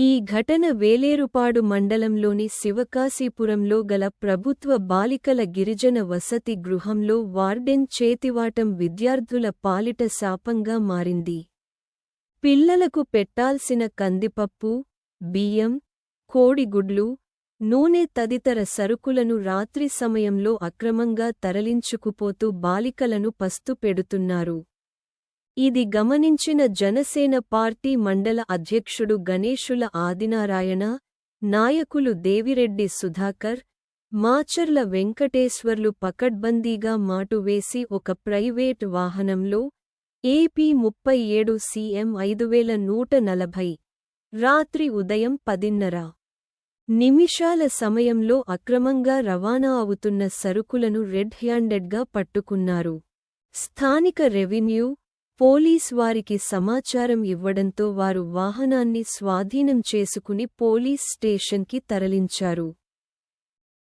ఈ ఘటన వేలేరుపాడు మండలంలోని శివకాశీపురంలో గల ప్రభుత్వ బాలికల గిరిజన వసతి గృహంలో వార్డెన్ చేతివాటం విద్యార్థుల పాలిట శాపంగా మారింది. పిల్లలకు పెట్టాల్సిన కందిపప్పు బియ్యం కోడిగుడ్లు నూనె తదితర సరుకులను రాత్రి సమయంలో అక్రమంగా తరలించుకుపోతూ బాలికలను పస్తు పెడుతున్నారు. ఇది గమనించిన జనసేన పార్టీ మండల అధ్యక్షుడు గణేశుల ఆదినారాయణ నాయకులు దేవిరెడ్డి సుధాకర్ మాచర్ల వెంకటేశ్వర్లు పకడ్బందీగా మాటువేసి ఒక ప్రైవేట్ వాహనంలో ఏపీ ముప్పై ఏడు సీఎం ఐదు వేల నూట నలభై రాత్రి ఉదయం పదిన్నర నిమిషాల సమయంలో అక్రమంగా రవాణా అవుతున్న సరుకులను రెడ్ హ్యాండెడ్గా పట్టుకున్నారు. స్థానిక రెవెన్యూ పోలీస్ వారికి సమాచారం ఇవ్వడంతో వారు వాహనాన్ని స్వాధీనం చేసుకుని పోలీస్ స్టేషన్కి తరలించారు.